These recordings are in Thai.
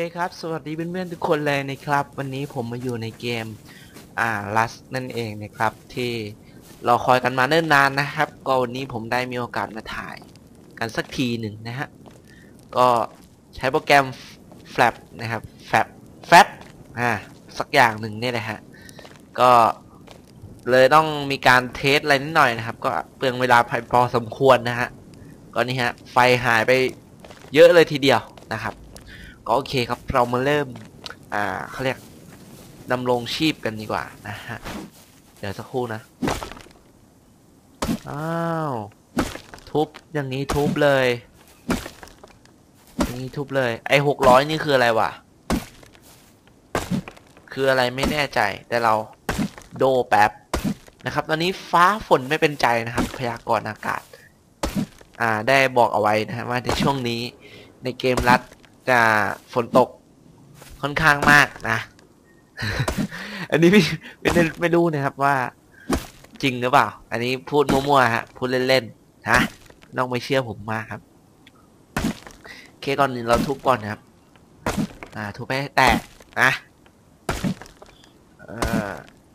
เคครับ สวัสดีเพื่อนๆทุกคนเลยนะครับ วันนี้ผมมาอยู่ในเกม อ่าลัสนั่นเองนะครับ ที่รอคอยกันมาเนิ่นนานนะครับ ก็วันนี้ผมได้มีโอกาสมาถ่ายกันสักทีหนึ่งนะฮะ ก็ใช้โปรแกรม Flap นะครับ Flap Flap อ่าสักอย่างหนึ่งเนี่ยแหละฮะ ก็เลยต้องมีการเทสอะไรนิดหน่อยนะครับ ก็เปลืองเวลาพอสมควรนะฮะ ก็นี่ฮะ ไฟหายไปเยอะเลยทีเดียวนะครับ ก็โอเคครับ เรามาเริ่ม อ่าเขาเรียกดำรงชีพกันดีกว่านะฮะ เดี๋ยวสักครู่นะ อ้าว ทุบอย่างนี้ทุบเลย อย่างนี้ทุบเลย ไอ้หกร้อยนี่คืออะไรวะ คืออะไรไม่แน่ใจ แต่เราโดแป๊บนะครับ ตอนนี้ฟ้าฝนไม่เป็นใจนะครับ พยากรณ์อากาศ อ่า ได้บอกเอาไว้นะฮะว่าในช่วงนี้ในเกมรัด จะฝนตกค่อนข้างมากนะ อันนี้ไม่ไม่ได้ไม่รู้นะครับว่า จริงหรือเปล่า อันนี้พูดมั่วๆฮะ พูดเล่นๆนะน้องไม่เชื่อผมมากครับโอเคก่อนเราทุบก่อนนะครับ อ่า ทุบให้แตกนะ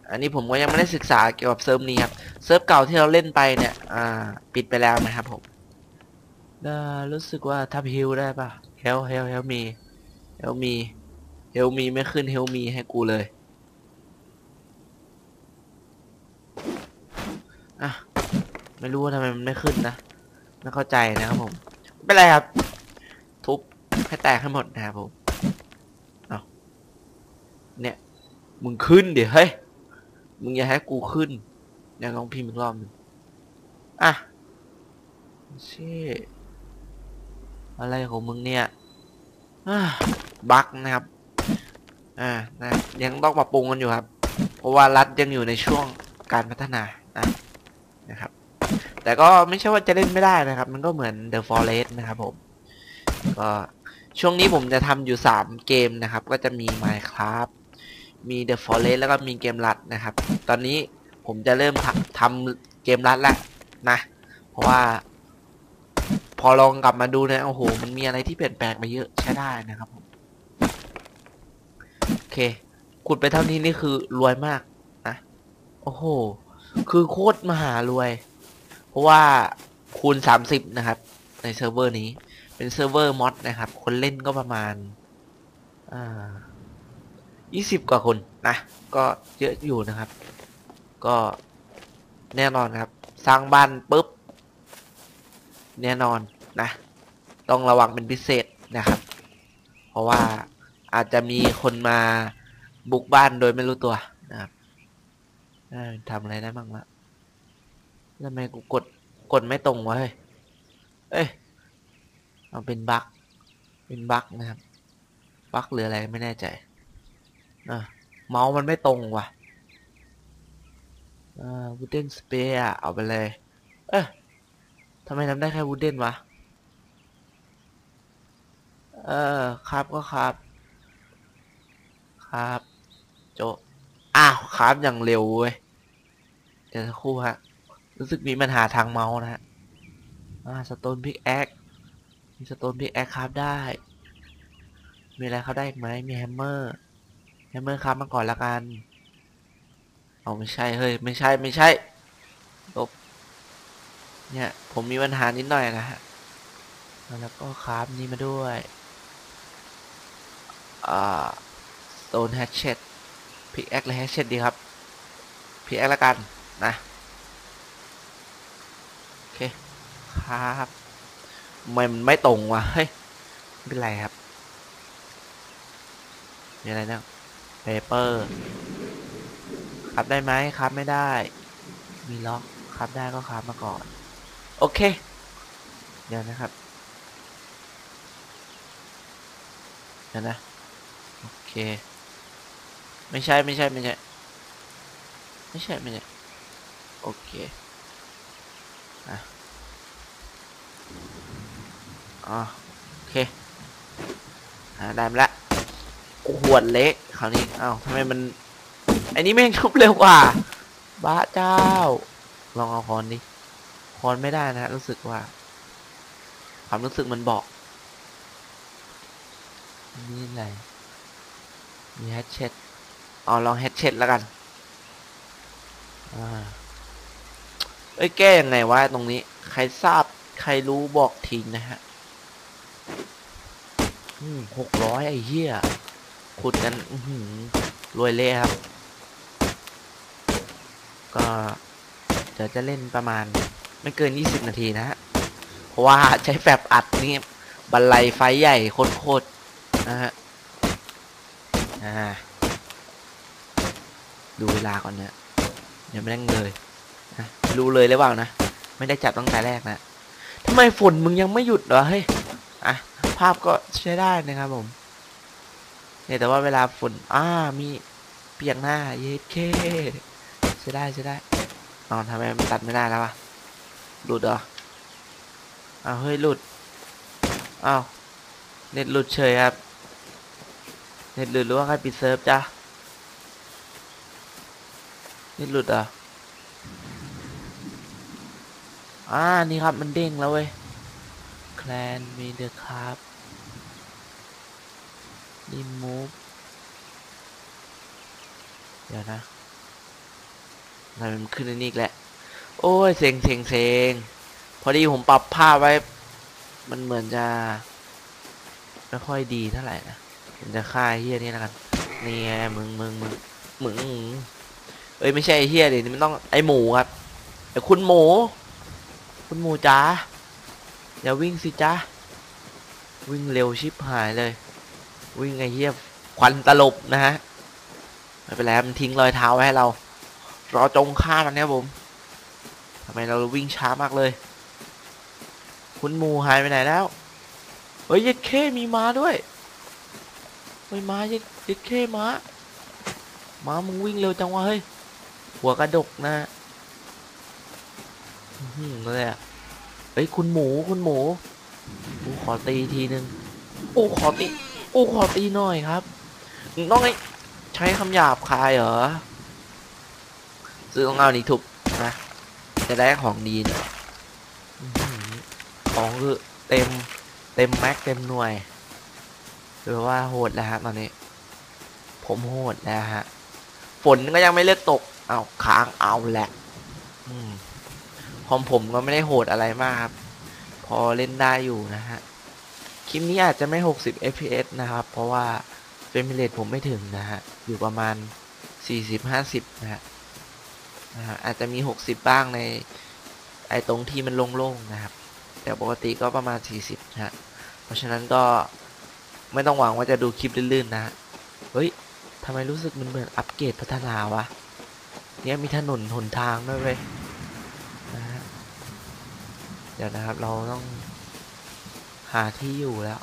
อันนี้ผมก็ยังไม่ได้ศึกษาเกี่ยวกับเซิร์ฟนี้ครับ เซิร์ฟเก่าที่เราเล่นไปเนี่ย อ่า ปิดไปแล้วนะครับผม เอ่อรู้สึกว่าทับฮิวได้ปะเฮลเฮลเฮลมีเฮลมีเฮลมีไม่ขึ้นเฮลมีให้กูเลย อะ ไม่รู้ว่าทำไมมันไม่ขึ้นนะ ไม่เข้าใจนะครับผม ไม่เป็นไรครับ ทุบให้แตกให้หมดนะครับผมเอาเนี่ย มึงขึ้นเดี๋ยวเฮ้ย มึงอย่าให้กูขึ้นเดี๋ยวลองพิมพ์อีกรอบนึงอะเช่ อะไรของมึงเนี่ยบั๊กนะครับ อ่านะยังต้องปรับปรุงกันอยู่ครับ เพราะว่ารัฐยังอยู่ในช่วงการพัฒนานะนะครับ แต่ก็ไม่ใช่ว่าจะเล่นไม่ได้นะครับ มันก็เหมือน The Forest นะครับผม ก็ช่วงนี้ผมจะทำอยู่ 3 เกมนะครับ ก็จะมี Minecraft มี The Forest แล้วก็มีเกมรัดนะครับ ตอนนี้ผมจะเริ่มทำเกมรัดแล้วนะ เพราะว่า อลองกลับมาดูนี่ยโอ้โห มันมีอะไรที่เปลี่ยนแปลงไปเยอะใช้ได้นะครับผมโอเคขุดไปเท่านี้นี่คือรวยมากนะโอ้โห คือโคตรมหารวย เพราะว่าคูณ30นะครับ ในเซิร์ฟเวอร์นี้ เป็นเซิร์ฟเวอร์มอดนะครับ คนเล่นก็ประมาณอ่า20กว่าคนนะก็เยอะอยู่นะครับ ก็แน่นอนครับ สร้างบ้านปุ๊บ แน่นอน นะต้องระวังเป็นพิเศษนะครับ เพราะว่าอาจจะมีคนมาบุกบ้านโดยไม่รู้ตัวนะครับทำอะไรได้บ้างละทำไมกูกดกดไม่ตรงวะเฮ้ยเอ้ยเอาเป็นบั๊กเป็นบั๊กนะครับบั๊กหรืออะไรไม่แน่ใจอะเมาส์มันไม่ตรงว่ะอ่าวูดเดนสเปียเอาไปเลย เอ๊ะทำไมทำได้แค่วูดเดนวะ เออ ครับก็ครับ ครับ โจ อ้าวครับอย่างเร็วเว้ย เดี๋ยวสักครู่ฮะ รู้สึกมีปัญหาทางเมาส์นะฮะ อ่าสโตนพิกแอคมีสโตนพิกแอคครับได้ มีอะไรครับได้อีกไหมมีแฮมเมอร์แฮมเมอร์ครับมาก่อนละกันเอาไม่ใช่เฮ้ยไม่ใช่ไม่ใช่ลบเนี่ย ผมมีปัญหานิดหน่อยนะฮะ แล้วก็ครับนี่มาด้วย อ่า Stone Hatchet พิกแอคและ Hatchet ดีครับพิกแอคละกันนะ โอเค ครับมันไม่ตรงว่ะเฮ้ยไม่เป็นไรครับ มีอะไรนะเปเปอร์ครับได้ไหมครับไม่ได้ มีล็อกครับได้ก็ครับมาก่อน โอเค เดี๋ยวนะครับ เดี๋ยวนะ ไม่ใช่ไม่ใช่ไม่ใช่ ไม่ใช่ไม่ใช่ โอเคอะอ๋อโอเคอ่าได้มาละขวดเล็กคราวนี้อ้าวทำไมมันอันนี้แม่งชุบเร็วกว่าบ้าเจ้า ลองเอาคอนดิคอนไม่ได้นะรู้สึกว่า ความรู้สึกมันบอก นี่อะไร มีแฮชเช็ดเอาลองแฮชเช็ดแล้วกันอเอ้ยแก้ยังไงวะตรงนี้ ใครทราบใครรู้บอกทีนะฮะหกร้อยไอ้เหี้ยขุดกันรวยเละครับ ก็เดี๋ยวจะเล่นประมาณ ไม่เกิน20นาทีนะฮะ เพราะว่าใช้แฟบอัดนี่บันไลไฟใหญ่โคตรๆนะฮะ อ่า ดูเวลาก่อนเนี่ยยังไม่ได้เลยนะรู้เลยหรือเปล่านะ ไม่ได้จับตั้งแต่แรกนะทำไมฝนมึงยังไม่หยุดเหรอเฮ้ยอะภาพก็ใช้ได้นะครับผม เนี่ยแต่ว่าเวลาฝนอ่ามีเปียกหน้าเย็ดเคใช้ได้ใช้ได้นอนทำไมมันตัดไม่ได้แล้ววะหลุดเหรออ้าวเฮ้ยหลุดอ้าวเน็ตหลุดเฉยครับ เน็ตหลุดหรือว่าใครปิดเซิร์ฟจ้ะเน็ตหลุดอะอ่า นี่ครับมันเด้งแล้วเว้ย แคลนมีเดอร์ครับรีมูฟเดี๋ยวนะมันขึ้นอันนี้อีกแหละโอ้ยเซ็งเซ็งเซ็งพอดีผมปรับภาพไว้ มันเหมือนจะ ไม่ค่อยดีเท่าไหร่นะ จะฆ่าไอเฮียนี่แล้วกันนี่ไงมึงมึงมึงมึงเอ้ยไม่ใช่ไอเฮียดินี่มันต้องไอหมูครับไอคุณหมู คุณหมูจ้าอย่าวิ่งสิจ้าวิ่งเร็วชิบหายเลย วิ่งไอเฮียควันตลบนะฮะไม่เป็นไรมันทิ้งรอยเท้าไว้ให้เรารอจงฆ่ามันเนี่ยผมทำไมเราวิ่งช้ามากเลย คุณหมูหายไปไหนแล้วเฮ้ยเย็ดเคมีม้าด้วย ฮ้ยม้าเย็ดเย็ดเคม้าม้ามึงวิ่งเร็วจังวะเฮ้ยหัวกระดกนะอื้อหือเลยอะเฮ้ยคุณหมูคุณหมูกูขอตีทีนึงโอ้ขอตีโอ้ขอตีหน่อยครับมึงต้องไอ้ใช้คำหยาบคายเหรอซื้อของเอานี่ถูกนะจะได้ของดีหน่อยของคือเต็มเต็มแม็กเต็มหน่วย หรือว่าโหดแล้วฮะตอนนี้ ผมโหดแล้วฮะ ฝนก็ยังไม่เลิกตก เอาค้างเอาแหละอืมของผมก็ไม่ได้โหดอะไรมากครับ พอเล่นได้อยู่นะฮะ คลิปนี้อาจจะไม่ 60 fps นะครับ เพราะว่าเฟรมเรทผมไม่ถึงนะฮะ อยู่ประมาณ 40-50 นะฮะนะฮะอาจจะมี 60 บ้างใน ไอตรงที่มันโล่งๆนะครับ แต่ปกติก็ประมาณ 40นะฮะ เพราะฉะนั้นก็ ไม่ต้องหวังว่าจะดูคลิปลื่นๆนะ เฮ้ยทำไมรู้สึกมันเหมือนอัปเกรดพัฒนาวะ เนี่ยมีถนนหนทางด้วยเว้ยนะฮะเดี๋ยวนะครับเราต้อง หาที่อยู่แล้ว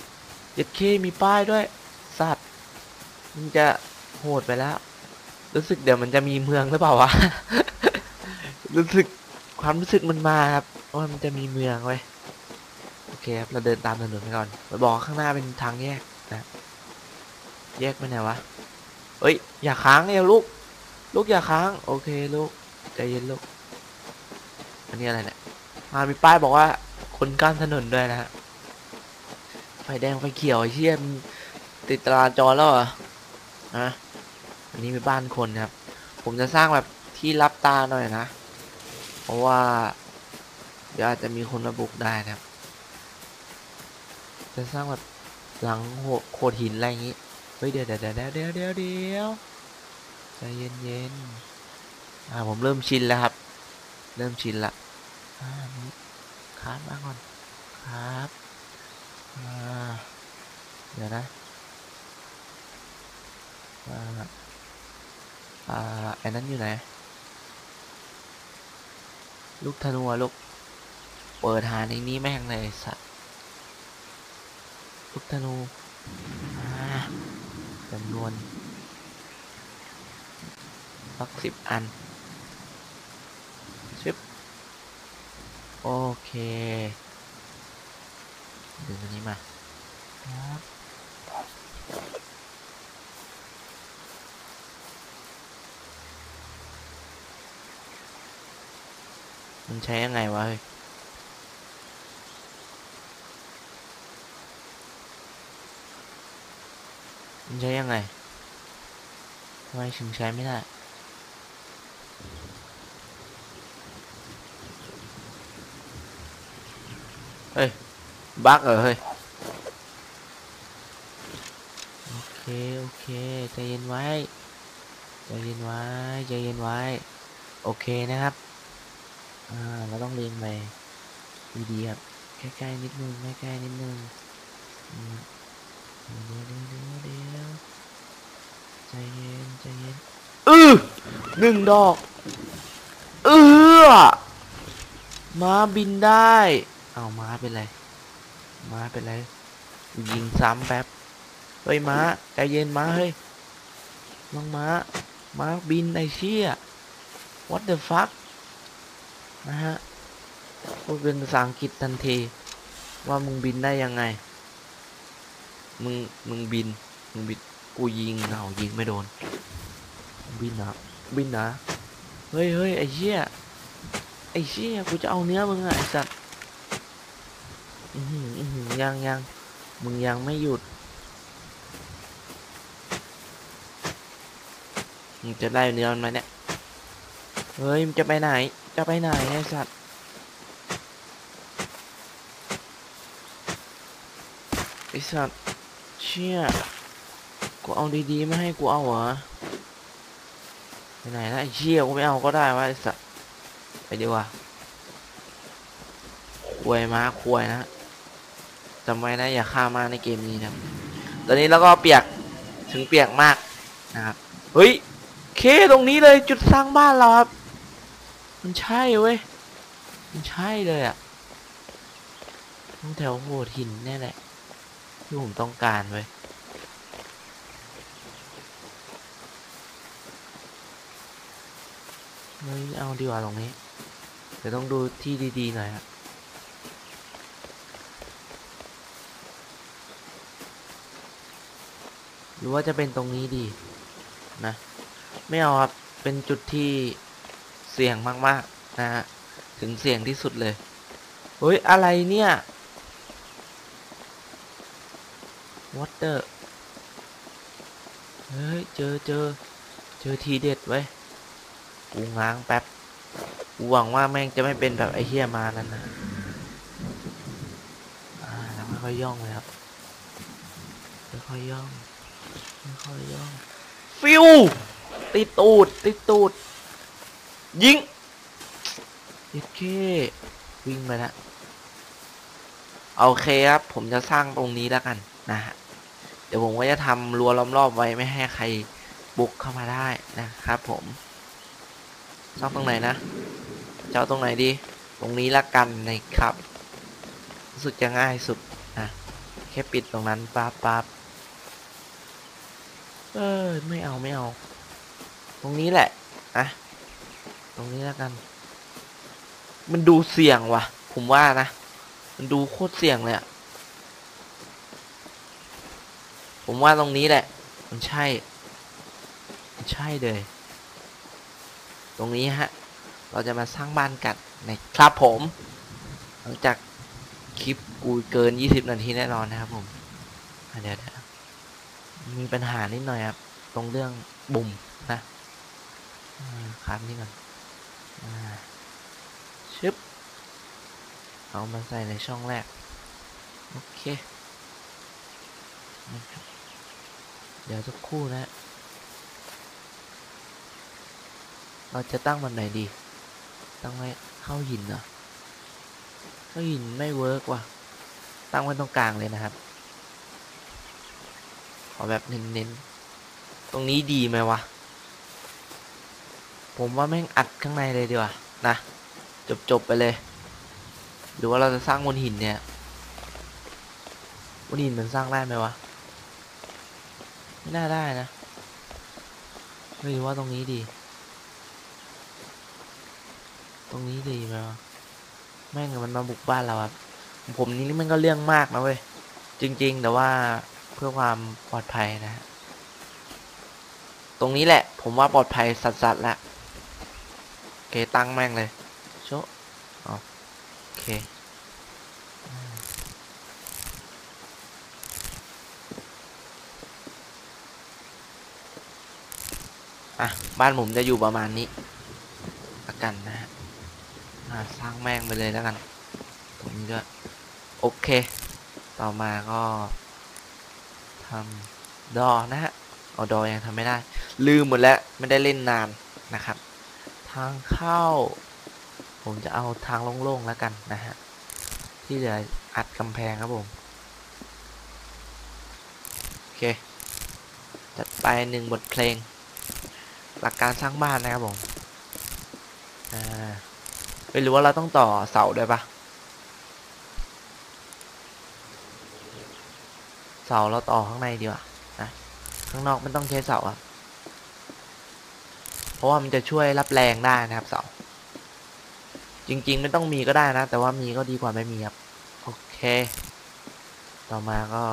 เจ็ดเคมีป้ายด้วยสัตว์มันจะโหดไปแล้ว รู้สึกเดี๋ยวมันจะมีเมืองหรือเปล่าวะ รู้สึกความรู้สึกมันมาครับว่ามันจะมีเมืองไว้ยโอเคครับเราเดินตามถนนไปก่อนไปบอกข้างหน้าเป็นทางแยก นะแยกไปไหนวะเฮ้ย อย่าค้างเอวลูก ลูกอย่าค้าง โอเคลูกใจเย็นลูก อันนี้อะไรเนี่ย มามีป้ายบอกว่า คนกั้นถนนด้วยนะฮะ ไฟแดงไฟเขียวไอเชี่ยมติดตราจรแล้วเหรออะอันนี้เป็นบ้านคนครับ ผมจะสร้างแบบที่รับตาหน่อยนะ เพราะว่า เดี๋ยวอาจจะมีคนมาบุกได้นะครับ จะสร้างแบบ หลังโหโขดหินอะไรอย่างงี้ เฮ้ยเดี๋ยวเดี๋ยวเดี๋ยวเดี๋ยวเดี๋ยวเดี๋ยวใจเย็นเย็นๆอ่าผมเริ่มชินแล้วครับ เริ่มชินละอ่านี่ครับมาก่อนครับอ่าเดี๋ยวนะอ่าอ่าไอ้นั้นอยู่ไหนลูกธนูลูก เปิดหาในนี้แม่งเลยสัตว์ ลูกธนูจำนวนสักสิบอันชึบโอเคดึงอันนี้มาครับมันใช้ยังไงวะเฮ้ย มันใช้ยังไงทำไมถึงใช้ไม่ได้เฮ้ยบั๊กเหรอเฮ้ย โอเค โอเค ใจเย็นไว้ ใจเย็นไว้ ใจเย็นไว้ โอเคนะครับ อ่า เราต้องเรียงไปดีๆครับ ใกล้ๆนิดนึง ใกล้ๆนิดนึงอืม เดี๋ยวเดี๋ยวเดี๋ยวเดี๋ยวใจเย็นใจเย็นอือหนึ่งดอกเออม้าบินได้ เอาม้าเป็นไรม้าเป็นไรยิงซ้ำแป๊บเฮ้ยม้าใจเย็นม้าเฮ้ยน้องม้าม้าบินไอเชี่ย what the fuck นะฮะพูดเป็นภาษาอังกฤษทันที ว่ามึงบินได้ยังไง มึง มึงบิน มึงบิน กูยิงเอายิงไม่โดน บินนะ บินนะ เฮ้ยเฮ้ยไอ้เชี่ยไอ้เชี่ยกูจะเอาเนื้อมึงอะไอ้สัตว์ยังยังมึงยังไม่หยุด มึงจะได้เนื้อมันไหมเนี่ย เฮ้ยมึงจะไปไหน จะไปไหนไอ้สัตว์ไอ้สัตว์ ชี่ยกูเอาดีๆไม่ให้กูเอาเหรอไปไหนนะไอ้เชี่ยกูไม่เอาก็ได้วะไอ้สัตว์ไปดีกว่าควยมาควยนะจำไว้นะอย่าฆ่ามาในเกมนี้นะตอนนี้แล้วก็เปียกถึงเปียกมากนะครับเฮ้ยเคตรงนี้เลยจุดสร้างบ้านเราครับ มันใช่เว้ยมันใช่เลยอะตรงแถวโหดหินแน่แหละ ที่ผมต้องการเว้เฮ้ยเอาดีกว่าตรงนี้ เดี๋ยวต้องดูที่ดีๆหน่อยครับหรือว่าจะเป็นตรงนี้ดีนะ ไม่เอาครับ เป็นจุดที่เสี่ยงมากๆนะฮะ ถึงเสี่ยงที่สุดเลยเฮ้ย อะไรเนี่ย what the เฮ้ย เจอเจอเจอทีเด็ดไว้กูง้างแป๊บกูหวังว่าแม่งจะไม่เป็นแบบไอ้เฮียมานั่นนะอ่าแล้วค่อยย่องเลยครับค่อยย่องค่อยย่อง ฟิวติดตูดติดตูด ยิงยิงเควิ่งไปแล้วโอเคครับ ผมจะสร้างตรงนี้แล้วกันนะฮะ ดี๋ยวผมก็จะทำรั้วล้อมรอบไว้ไม่ให้ใครบุกเข้ามาได้นะครับผมชอบตรงไหนนะเจะเอาตรงไหนดี ตรงนี้ละกันนะครับรู้สึกจะง่ายสุดนะแค่ปิดตรงนั้นปั๊บปั๊บเออไม่เอาไม่เอา ตรงนี้แหละอะตรงนี้ละกัน มันดูเสี่ยงว่ะ ผมว่านะ มันดูโคตรเสี่ยงเลยอะ ผมว่าตรงนี้แหละ มันใช่ มันใช่เลย ตรงนี้ฮะ เราจะมาสร้างบ้านกันนะครับผม หลังจากคลิปกูเกิน 20 นาทีแน่นอนนะครับผมเดี๋ยวเมีปัญหานิดหน่อยครับ ตรงเรื่องบุ่มนะครับนี่ก่อนอชึบ เอามาใส่ในช่องแรก โอเคนะครับ เดี๋ยวสักครู่นะ เราจะตั้งมันไหนดี ตั้งไว้เข้าหินเหรอเข้าหินไม่เวิร์กว่ะ ตั้งไว้ตรงกลางเลยนะครับ ขอแบบเน้นๆ ตรงนี้ดีไหมวะ ผมว่าแม่งอัดข้างในเลยดีกว่า นะ จบๆไปเลย หรือว่าเราจะสร้างบนหินเนี่ยบนหินมันสร้างได้ไหมวะ ไม่น่าได้นะไม่รู้ว่าตรงนี้ดี ตรงนี้ดีไหมวะแม่งมันมาบุกบ้านเราครับผมนี่มันก็เรื่องมากนะเว้ย จริง ๆ แต่ว่าเพื่อความปลอดภัยนะ ตรงนี้แหละ ผมว่าปลอดภัยสัสๆแล้วโอเคตั้งแม่งเลยโชอ๋อโอเค อะ บ้านผมจะอยู่ประมาณนี้ละกันนะฮะสร้างแม่งไปเลยแล้วกันตรงนี้ด้วยโอเค ต่อมาก็ทำดอนะฮะเอาดอยังทำไม่ได้ ลืมหมดแล้วไม่ได้เล่นนานนะครับ ทางเข้า ผมจะเอาทางโล่งๆแล้วกันนะฮะที่เหลืออัดกำแพงครับผมโอเคจัดไปหนึ่งบทเพลง หลักการสร้างบ้านนะครับผมอ่าไม่รู้ว่าเราต้องต่อเสาด้วยปะเสาเราต่อข้างในดีกว่านะข้างนอกมันต้องใช้เสาอะเพราะว่ามันจะช่วยรับแรงได้นะครับเสาจริง ๆ ไม่ต้องมีก็ได้นะ แต่ว่ามีก็ดีกว่าไม่มีครับ โอเค ต่อมาก็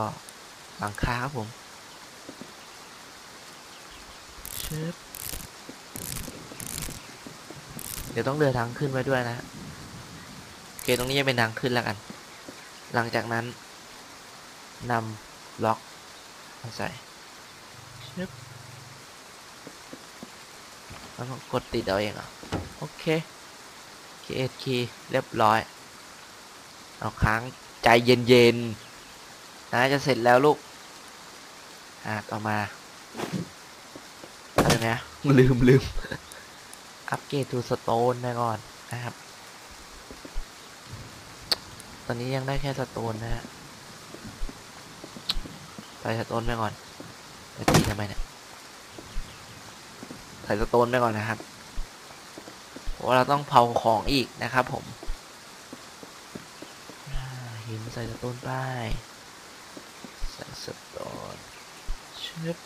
หลังคาครับผมชึบ เดี๋ยวต้องเดินทางขึ้นไว้ด้วยนะโอเคตรงนี้จะเป็นทางขึ้นแล้วกัน หลังจากนั้นนำล็อกมาใส่ชึบแล้วก็กดติดเอาเองเหรอะโอเค k ีคีเรียบร้อย เอาค้างใจเย็นๆนะจะเสร็จแล้วลูกอ่าต่อมาอะไรนะลืมลืม อัปเกรดทูสโตนไปก่อนนะครับ ตอนนี้ยังได้แค่สโตนนะฮะใส่สโตนไปก่อนไปตีทำไมเนี่ยใส่สโตนไปก่อนนะครับเพราะว่าเราต้องเผาของอีกนะครับ ผมหินใส่สโตนไปใส่สโตนชึบ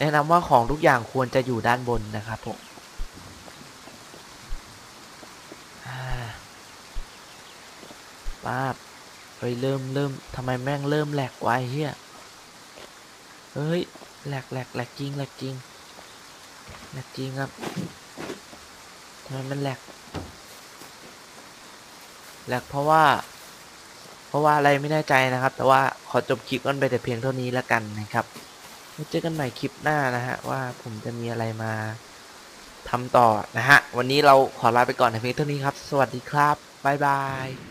แนะนำว่าของทุกอย่างควรจะอยู่ด้านบนนะครับผมอ่าป้าบเฮ้ยเริ่มเริ่มทำไมแม่งเริ่มแหลกไวะไอ้เฮียเฮ้ยแหลกแหลกแหลกจริงแหลกจริงแหลกจริงครับทำไมมันแหลกแหลกเพราะว่า เพราะว่าอะไรไม่แน่ใจนะครับ แต่ว่าขอจบคลิปกันไปแต่เพียงเท่านี้แล้วกันนะครับไว้ เจอกันใหม่คลิปหน้านะฮะ ว่าผมจะมีอะไรมาทำต่อนะฮะ วันนี้เราขอลาไปก่อนในเพียงเท่านี้ครับ สวัสดีครับ บ๊ายบาย